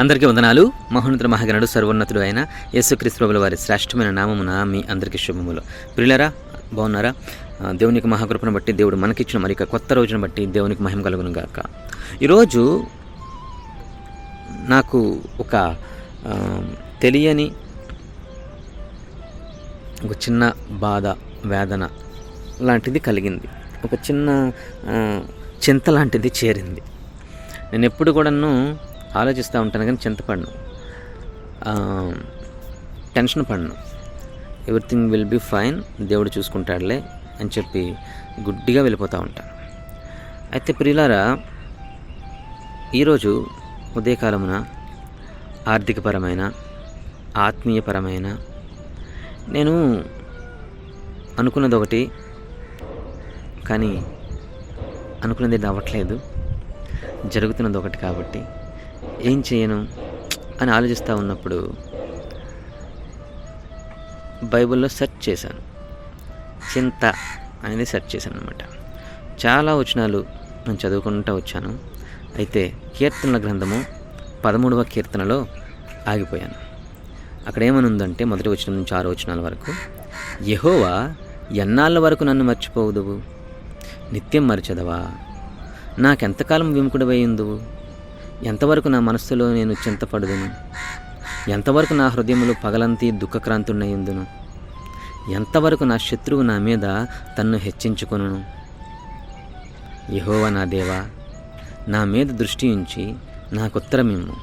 అందరికీ వందనాలు. మహోన్నతుల మహాగణుడు సర్వోన్నతుడు అయిన యేసుక్రీస్తు ప్రభుల వారి శ్రేష్టమైన నామమున మీ అందరికీ శుభములు. ప్రియులరా బాగున్నారా? దేవునికి మహాకృపను బట్టి దేవుడు మనకిచ్చిన మరి కొత్త రోజును బట్టి దేవునికి మహిమ కలుగును గాక. ఈరోజు నాకు ఒక తెలియని ఒక చిన్న బాధ వేదన లాంటిది కలిగింది. ఒక చిన్న చింత లాంటిది చేరింది. నేను ఎప్పుడు కూడాను ఆలోచిస్తూ ఉంటాను కానీ చింతపడను. టెన్షన్ పడను. ఎవ్రీథింగ్ విల్ బి ఫైన్ దేవుడు చూసుకుంటాడులే అని చెప్పి గుడ్డిగా వెళ్ళిపోతూ ఉంటాను అయితే ప్రియులారా ఈరోజు ఉదయకాలమున ఆర్థికపరమైన ఆత్మీయపరమైన నేను అనుకున్నది ఒకటి కానీ అనుకున్నది అవ్వట్లేదు జరుగుతున్నది ఒకటి కాబట్టి ఏం చేయను అని ఆలోచిస్తూ ఉన్నప్పుడు బైబిల్లో సెర్చ్ చేశాను. చింత అనేది సెర్చ్ చేశాను అనమాట చాలా వచనాలు నేను చదువుకుంటూ వచ్చాను. అయితే కీర్తనల గ్రంథము పదమూడవ కీర్తనలో ఆగిపోయాను. అక్కడ ఏమనుందంటే మొదటి వచనం నుంచి ఆరో వచనాల వరకు యహోవా ఎన్నాళ్ళ వరకు నన్ను మర్చిపోవుదువు? నిత్యం మరచదవా? నాకెంతకాలం విముకుడవై ఉందువు? ఎంతవరకు నా మనస్సులో నేను చింతపడదును? ఎంతవరకు నా హృదయములో పగలంతి దుఃఖక్రాంతున్నయుందును ఎంతవరకు నా శత్రువు నా మీద తన్ను హెచ్చించుకొనును? యహోవ నా దేవా నా మీద దృష్టి ఉంచి నాకుత్తరమిమ్ము.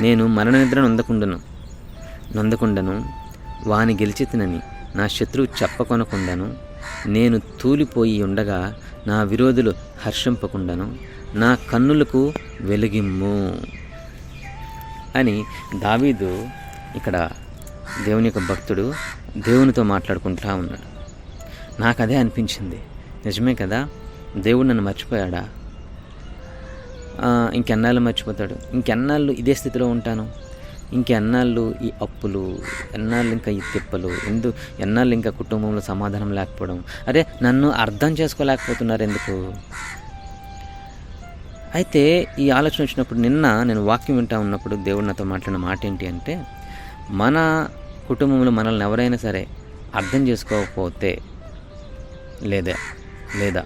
నేను మరణ నిద్ర నొందకుండను. నొందకుండను వాని గెలిచితినని నా శత్రువు చెప్పకొనకుండాను. నేను తూలిపోయి ఉండగా నా విరోధులు హర్షింపకుండాను నా కన్నులకు వెలిగిమ్ము అని దావీదు ఇక్కడ దేవుని యొక్క భక్తుడు దేవునితో మాట్లాడుకుంటా ఉన్నాడు. నాకు అదే అనిపించింది. నిజమే కదా? దేవుడు నన్ను మర్చిపోయాడా? ఇంకెన్నాళ్ళు మర్చిపోతాడు? ఇంకెన్నాళ్ళు ఇదే స్థితిలో ఉంటాను? ఇంకెన్నాళ్ళు ఈ అప్పులు ఎన్నాళ్ళు ఇంకా ఈ తిప్పలు ఎందు ఎన్నాళ్ళు ఇంకా కుటుంబంలో సమాధానం లేకపోవడం? అరే నన్ను అర్థం చేసుకోలేకపోతున్నారు ఎందుకు? అయితే ఈ ఆలోచన వచ్చినప్పుడు నిన్న నేను వాక్యం వింటా ఉన్నప్పుడు దేవుడు నాతో మాట్లాడిన మాట ఏంటి అంటే మన కుటుంబంలో మనల్ని ఎవరైనా సరే అర్థం చేసుకోకపోతే లేదా లేదా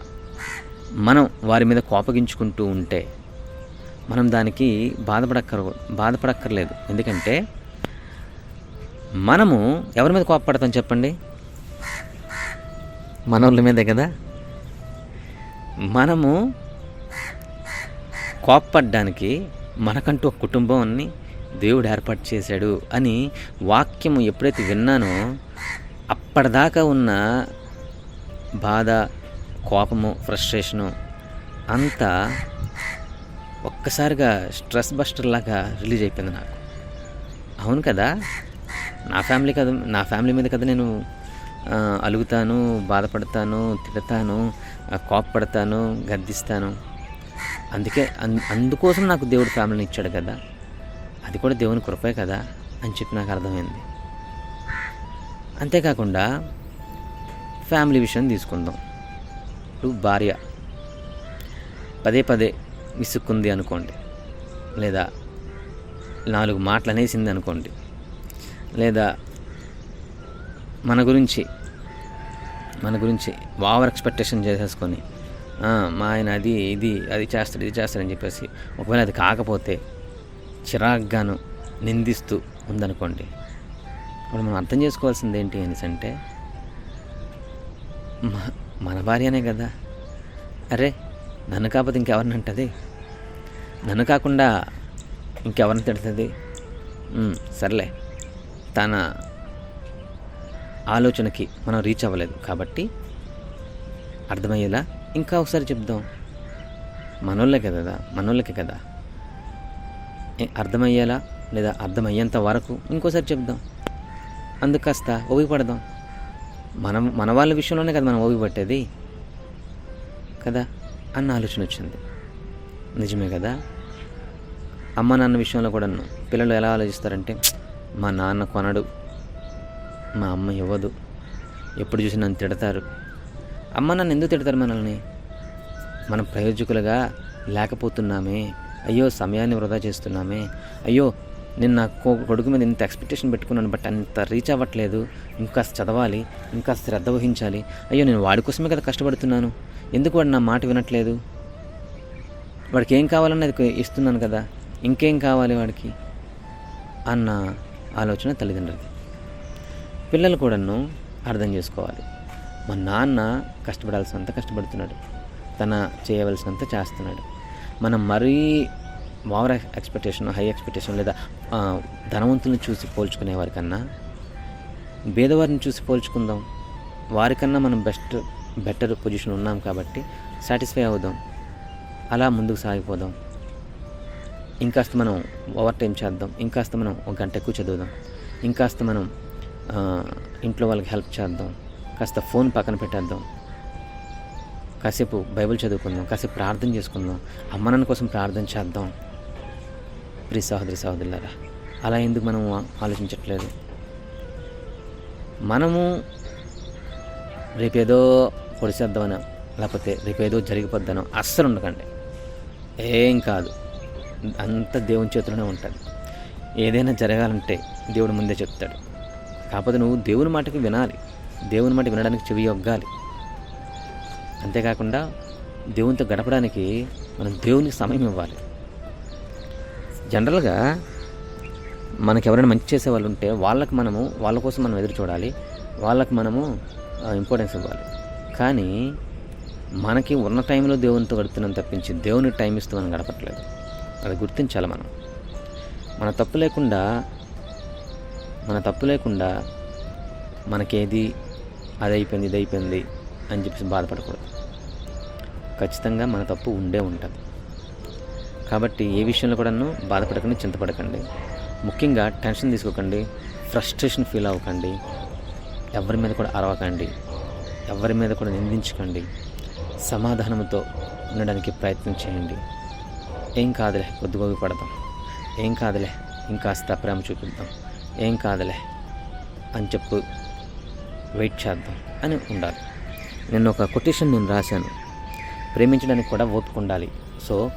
మనం వారి మీద కోపగించుకుంటూ ఉంటే మనం దానికి బాధపడక్కర బాధపడక్కర్లేదు. ఎందుకంటే మనము ఎవరి మీద కోపపడతాం చెప్పండి? మనోళ్ళ మీదే కదా? మనము కోప్పడ్డానికి మనకంటూ ఒక కుటుంబాన్ని దేవుడు ఏర్పాటు చేశాడు అని వాక్యము ఎప్పుడైతే విన్నానో అప్పటిదాకా ఉన్న బాధ కోపము ఫ్రస్ట్రేషను అంతా ఒక్కసారిగా స్ట్రెస్ బస్టర్ లాగా రిలీజ్ అయిపోయింది నాకు. అవును కదా? నా ఫ్యామిలీ కదా నా ఫ్యామిలీ మీద కదా నేను అలుగుతాను బాధపడతాను తిడతాను కోపపడతాను కోప్పడతాను గద్దిస్తాను. అందుకే అన్- అందుకోసం నాకు దేవుడు ఫ్యామిలీని ఇచ్చాడు కదా. అది కూడా దేవుని కృపే కదా అని చెప్పి నాకు అర్థమైంది. అంతేకాకుండా ఫ్యామిలీ విషయం తీసుకుందాం. ఇప్పుడు భార్య. పదే పదే విసుక్కుంది అనుకోండి. లేదా నాలుగు మాటలు అనేసింది అనుకోండి. లేదా మన గురించి మన గురించి ఓవర్ ఎక్స్పెక్టేషన్ చేసేసుకొని మా ఆయన అది ఇది అది చేస్తాడు ఇది చేస్తాడని చెప్పేసి ఒకవేళ అది కాకపోతే చిరాగ్గాను నిందిస్తూ ఉందనుకోండి. ఇప్పుడు మనం అర్థం చేసుకోవాల్సింది ఏంటి అనేసి అంటే మ- మన భార్యనే కదా. అరే నన్ను కాకపోతే ఇంకెవరిని అంటది? నన్ను కాకుండా ఇంకెవరిని తిడుతుంది? సర్లే. తన ఆలోచనకి మనం రీచ్ అవ్వలేదు కాబట్టి అర్థమయ్యేలా ఇంకా ఒకసారి చెప్దాం. మనోళ్ళే కదా మనోళ్ళకే కదా. అర్థమయ్యేలా లేదా అర్థమయ్యేంత వరకు ఇంకోసారి చెప్దాం. అందుకు కాస్త ఓపిక పడదాం మనం మన వాళ్ళ విషయంలోనే కదా మనం ఓపిక పట్టేది కదా? అన్న ఆలోచన వచ్చింది. నిజమే కదా? అమ్మ నాన్న విషయంలో కూడా పిల్లలు ఎలా ఆలోచిస్తారంటే మా నాన్న కొనడు మా అమ్మ ఇవ్వదు ఎప్పుడు చూసి నన్ను తిడతారు. అమ్మ నన్ను ఎందుకు తిడతారు మనల్ని? మనం ప్రయోజకులుగా లేకపోతున్నామే అయ్యో సమయాన్ని వృధా చేస్తున్నామే అయ్యో నేను నా కొడుకు మీద ఇంత ఎక్స్పెక్టేషన్ పెట్టుకున్నాను బట్ అంత రీచ్ అవ్వట్లేదు ఇంకా చదవాలి ఇంకా శ్రద్ధ వహించాలి అయ్యో నేను వాడి కోసమే కదా కష్టపడుతున్నాను ఎందుకు వాడు నా మాట వినట్లేదు? వాడికి ఏం కావాలన్నది ఇస్తున్నాను కదా ఇంకేం కావాలి వాడికి? అన్న ఆలోచన తల్లిదండ్రులది పిల్లలు కూడాను అర్థం చేసుకోవాలి. మా నాన్న కష్టపడాల్సినంత కష్టపడుతున్నాడు. తన చేయవలసినంత చేస్తున్నాడు. మనం మరీ ఓవర్ ఎక్స్పెక్టేషన్ హై ఎక్స్పెక్టేషన్ లేదా ధనవంతులను చూసి పోల్చుకునే వారికన్నా బేదవారిని చూసి పోల్చుకుందాం. వారికన్నా మనం బెస్ట్ బెటర్ పొజిషన్ ఉన్నాం కాబట్టి సాటిస్ఫై అవుదాం. అలా ముందుకు సాగిపోదాం. ఇంకాస్త మనం ఓవర్ టైం చేద్దాం. ఇంకాస్త మనం ఒక గంట ఎక్కువ చదువుదాం. ఇంకాస్త మనం ఇంట్లో వాళ్ళకి హెల్ప్ చేద్దాం. కాస్త ఫోన్ పక్కన పెట్టేద్దాం. కాసేపు బైబిల్ చదువుకుందాం. కాసేపు ప్రార్థన చేసుకుందాం. అమ్మనాన్న కోసం ప్రార్థన చేద్దాం. ప్రి సహోదరి సహోదరులారా అలా ఎందుకు మనం ఆలోచించట్లేదు? మనము రేపేదో పొడిచేద్దామనో లేకపోతే రేపేదో జరిగిపోద్దనో అస్సలు ఉండకండి. ఏం కాదు. అంత దేవుని చేతిలోనే ఉంటుంది ఏదైనా జరగాలంటే దేవుడు ముందే చెప్తాడు. కాకపోతే నువ్వు దేవుని మాటకి వినాలి. దేవుని మాట వినడానికి చెవి ఒగ్గాలి. అంతేకాకుండా దేవునితో గడపడానికి మనం దేవునికి సమయం ఇవ్వాలి. జనరల్గా మనకి ఎవరైనా మంచి చేసే వాళ్ళు ఉంటే వాళ్ళకి మనము వాళ్ళ కోసం మనం ఎదురు చూడాలి. వాళ్ళకి మనము ఇంపార్టెన్స్ ఇవ్వాలి. కానీ మనకి ఉన్న టైంలో దేవునితో గడుపుతున్నాం తప్పించి దేవునికి టైం ఇస్తూ మనం గడపట్లేదు. అది గుర్తించాలి మనం. మన తప్పు లేకుండా మన తప్పు లేకుండా మనకేది అది అయిపోయింది ఇది అయిపోయింది అని చెప్పేసి బాధపడకూడదు. ఖచ్చితంగా మన తప్పు ఉండే ఉంటుంది. కాబట్టి ఏ విషయంలో కూడాను బాధపడకండి చింతపడకండి. ముఖ్యంగా టెన్షన్ తీసుకోకండి ఫ్రస్ట్రేషన్ ఫీల్ అవ్వకండి ఎవరి మీద కూడా అరవకండి ఎవరి మీద కూడా నిందించకండి సమాధానంతో ఉండడానికి ప్రయత్నం చేయండి. ఏం కాదులే కొద్ది కొద్ది పడదాం. ఏం కాదులే ఇంకాస్త ప్రేమ చూపిద్దాం. ఏం కాదులే అని చెప్పు వెయిట్ చేద్దాం అని ఉండాలి. నేను ఒక కొటేషన్ నేను రాశాను. ప్రేమించడానికి కూడా ఓపిక ఉండాలి. సో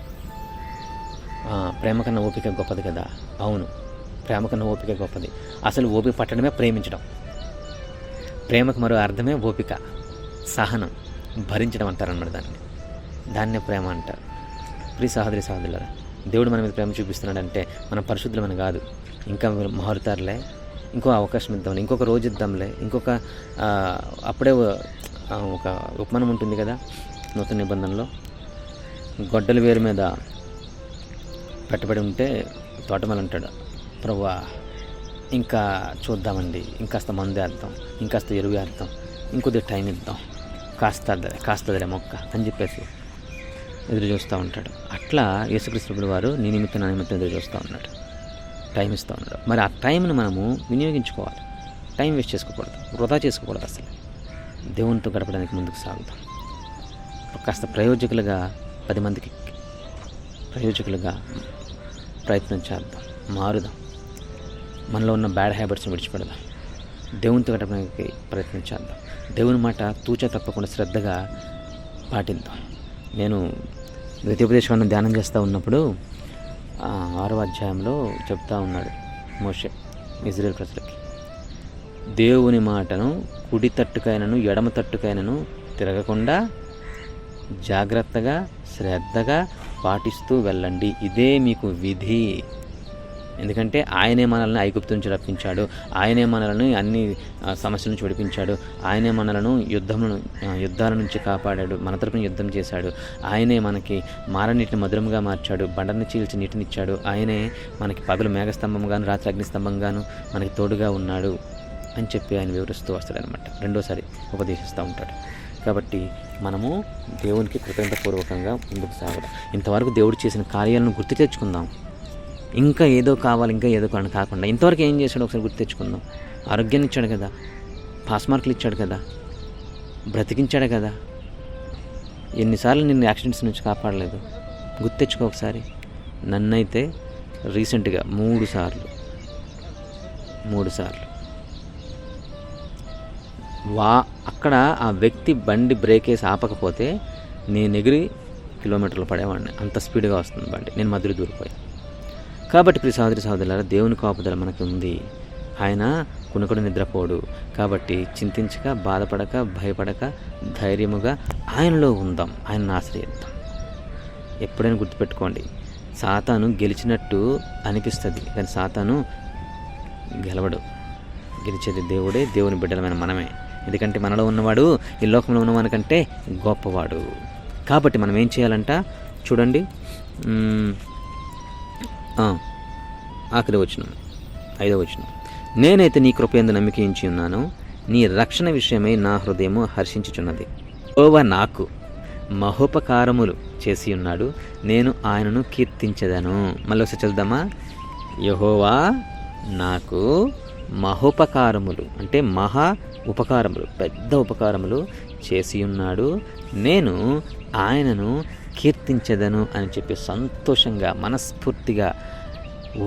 ప్రేమ కన్నా ఓపిక గొప్పది కదా. అవును ప్రేమ కన్నా ఓపిక గొప్పది. అసలు ఓపిక పట్టడమే ప్రేమించడం. ప్రేమకు మరో అర్థమే ఓపిక. సహనం. భరించడం అంటారన్నమాట దాన్ని. దాన్నే ప్రేమ అంటారు. ప్రియ సహోదరి సహోదరులరా దేవుడు మన మీద ప్రేమ చూపిస్తున్నాడంటే మనం పరిశుద్ధులమని కాదు. ఇంకా మారుతారులే ఇంకో అవకాశం ఇద్దాంలే ఇంకొక రోజు ఇద్దాంలే ఇంకొక అప్పుడే ఒక ఉపమానం ఉంటుంది కదా నూతన నిబంధనలో. గొడ్డలి వేరు మీద పెట్టబడి ఉంటే తోటమల్ అంటాడు. ప్రవ్వా ఇంకా చూద్దామండి ఇంకాస్త మందు వేద్దాం ఇంకాస్త ఎరువు వేద్దాం ఇంకొద్ది టైం ఇద్దాం కాస్త కాస్తదిలే మొక్క అని చెప్పేసి ఎదురు చూస్తూ ఉంటాడు. అట్లా యేసుక్రీస్తుడు వారు నీ నిమిత్తం నా నిమిత్తం ఎదురు చూస్తూ ఉన్నాడు టైం ఇస్తూ ఉన్నాడు మరి ఆ టైంను మనము వినియోగించుకోవాలి. టైం వేస్ట్ చేసుకోకూడదు. వృధా చేసుకోకూడదు అసలు. దేవునితో గడపడానికి ముందుకు సాగుతాం. కాస్త ప్రయోజకులుగా పది మందికి ప్రయోజకులుగా ప్రయత్నం చేద్దాం. మారుదాం. మనలో ఉన్న బ్యాడ్ హ్యాబిట్స్ని విడిచిపెడదాం. దేవునితో గడపడానికి ప్రయత్నం చేద్దాం. దేవుని మాట తూచా తప్పకుండా శ్రద్ధగా పాటిద్దాం. నేను ద్వితీయోపదేశం ధ్యానం చేస్తూ ఉన్నప్పుడు ఆరవ అధ్యాయంలో చెప్తా ఉన్నాడు మోషే ఇజ్రాయల్ ప్రజలకి. దేవుని మాటను కుడి తట్టుకైనను ఎడమ తట్టుకైనను తిరగకుండా జాగ్రత్తగా శ్రద్ధగా పాటిస్తూ వెళ్ళండి. ఇదే మీకు విధి. ఎందుకంటే ఆయనే మనల్ని ఐగుప్తు నుంచి రప్పించాడు. ఆయనే మనలను అన్ని సమస్యల నుంచి విడిపించాడు. ఆయనే మనలను యుద్ధములను యుద్ధాల నుంచి కాపాడాడు. మన తరపున యుద్ధం చేశాడు. ఆయనే మనకి మారనీటిని మధురంగా మార్చాడు. బండని చీల్చి నీటినిచ్చాడు. ఆయనే మనకి పగలు మేఘస్తంభంగాను రాత్రి అగ్నిస్తంభంగాను మనకి తోడుగా ఉన్నాడు అని చెప్పి ఆయన వివరిస్తూ వస్తాడనమాట రెండోసారి ఉపదేశిస్తూ ఉంటాడు. కాబట్టి మనము దేవునికి కృతజ్ఞతపూర్వకంగా ముందుకు సాగడం ఇంతవరకు దేవుడు చేసిన కార్యాలను గుర్తు తెచ్చుకుందాం. ఇంకా ఏదో కావాలి ఇంకా ఏదో కావాలి కాకుండా. ఇంతవరకు ఏం చేశాడు ఒకసారి గుర్తు తెచ్చుకుందాం. ఆరోగ్యాన్ని ఇచ్చాడు కదా. పాస్ మార్కులు ఇచ్చాడు కదా. బ్రతికించాడు కదా. ఎన్నిసార్లు నిన్ను యాక్సిడెంట్స్ నుంచి కాపాడలేదు. గుర్తు తెచ్చుకో ఒకసారి. నన్నైతే రీసెంట్గా మూడు సార్లు. మూడు సార్లు. వా అక్కడ ఆ వ్యక్తి బండి బ్రేక్ వేసి ఆపకపోతే నేను ఎగిరి కిలోమీటర్లు పడేవాడిని. అంత స్పీడ్గా వస్తుంది బండి. నేను మధ్యలో దూరిపోయాను కాబట్టి ప్రియ సహోదరి సహోదరులారా దేవుని కాపుదల మనకి ఉంది ఆయన కునుకుడు నిద్రపోడు. కాబట్టి చింతించక బాధపడక భయపడక ధైర్యముగా ఆయనలో ఉందాం. ఆయనను ఆశ్రయిద్దాం. ఎప్పుడైనా గుర్తుపెట్టుకోండి సాతాను గెలిచినట్టు అనిపిస్తుంది. కానీ సాతాను గెలవడు. గెలిచేది దేవుడే దేవుని బిడ్డలమైన మనమే. ఎందుకంటే మనలో ఉన్నవాడు ఈ లోకంలో ఉన్నవానికంటే గొప్పవాడు. కాబట్టి మనం ఏం చేయాలంట? చూడండి. ఆఖరి వచనం ఐదో వచనం. నేనైతే నీ కృపయందు నమ్మికించి ఉన్నాను నీ రక్షణ విషయమై నా హృదయము హర్షించుచున్నది. ఓవ నాకు మహోపకారములు చేసి ఉన్నాడు నేను ఆయనను కీర్తించదను. మళ్ళీ ఒకసారి యహోవా నాకు మహోపకారములు అంటే మహా ఉపకారములు పెద్ద ఉపకారములు చేసి ఉన్నాడు నేను ఆయనను కీర్తించదను అని చెప్పి సంతోషంగా మనస్ఫూర్తిగా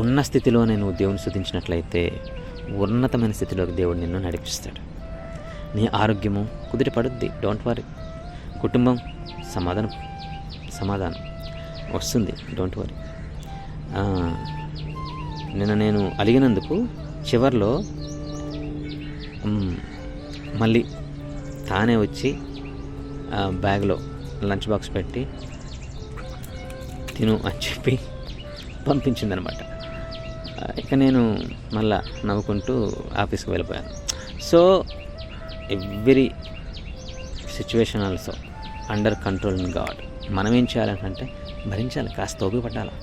ఉన్న స్థితిలోనే నువ్వు దేవుని శుద్ధించినట్లయితే ఉన్నతమైన స్థితిలోకి దేవుడు నిన్ను నడిపిస్తాడు. నీ ఆరోగ్యము కుదిరి పడుద్ది డోంట్ వరీ కుటుంబం సమాధానం సమాధానం వస్తుంది. డోంట్ వరీ నిన్న నేను అలిగినందుకు చివర్లో మళ్ళీ తానే వచ్చి బ్యాగ్లో లంచ్ బాక్స్ పెట్టి తిను అని చెప్పి పంపించిందనమాట. ఇక నేను మళ్ళా నవ్వుకుంటూ ఆఫీస్కి వెళ్ళిపోయాను. So every situation also under control in God. మనం ఏం చేయాలంటే భరించాలి కాస్త ఉపయోగపడాలి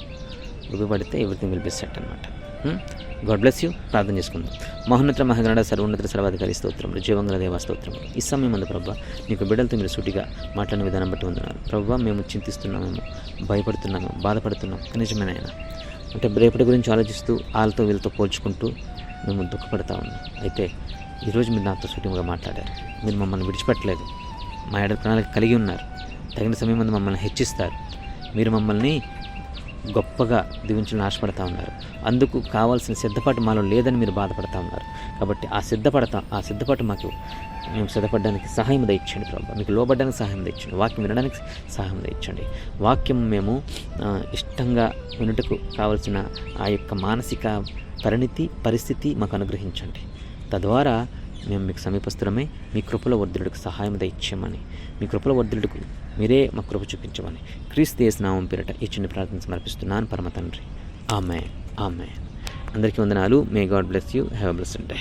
ఉపయోగపడితే ఎవ్రీథింగ్ విల్ బి సెట్ అనమాట గాడ్ బ్లెస్ యూ ప్రార్థన చేసుకుందాం. మహోన్నత మహగణ సర్వోన్నత సర్వాధికారి స్తోత్రములు జీవంగల దేవా ఈ సమయం ఉంది ప్రభా నీకు బిడ్డలతో మీరు సూటిగా మాట్లాడిన విధానం బట్టి ఉన్నారు ప్రభావ మేము చింతిస్తున్నామేమో భయపడుతున్నాము బాధపడుతున్నాం. నిజమైన ఆయన అంటే రేపటి గురించి ఆలోచిస్తూ వాళ్ళతో వీళ్ళతో పోల్చుకుంటూ మేము దుఃఖపడతా ఉన్నాం. అయితే ఈరోజు మీరు నాతో సూటిగా మాట్లాడారు. మీరు మమ్మల్ని విడిచిపెట్టలేదు. మా ఏడాది ప్రణాళిక కలిగి ఉన్నారు. తగిన సమయం మంది మమ్మల్ని హెచ్చిస్తారు. మీరు మమ్మల్ని గొప్పగా దీవించాలని ఆశపడతా ఉన్నారు. అందుకు కావాల్సిన సిద్ధపాటు మాలో లేదని మీరు బాధపడతా ఉన్నారు. కాబట్టి ఆ సిద్ధపడతా ఆ సిద్ధపాటు మాకు మేము సిద్ధపడడానికి సహాయం దయచండి ప్రభావ మీకు లోబడడానికి సహాయం దయచండి వాక్యం వినడానికి సహాయం దయచండి వాక్యం మేము ఇష్టంగా వినుటకు కావలసిన ఆ యొక్క మానసిక పరిణితి పరిస్థితి మాకు అనుగ్రహించండి. తద్వారా మేము మీకు సమీపస్తులమే మీ కృపల వర్ధులకు సహాయం దయచేయమని. మీ కృపల వర్ధులకు మీరే మా కృప చూపించమని. క్రీస్తు దేశనామం పేరిట ఈ చిన్న ప్రార్థన సమర్పిస్తున్నాను. పరమ తండ్రి. ఆమె ఆమె అందరికీ వందనాలు. May God bless you have bless day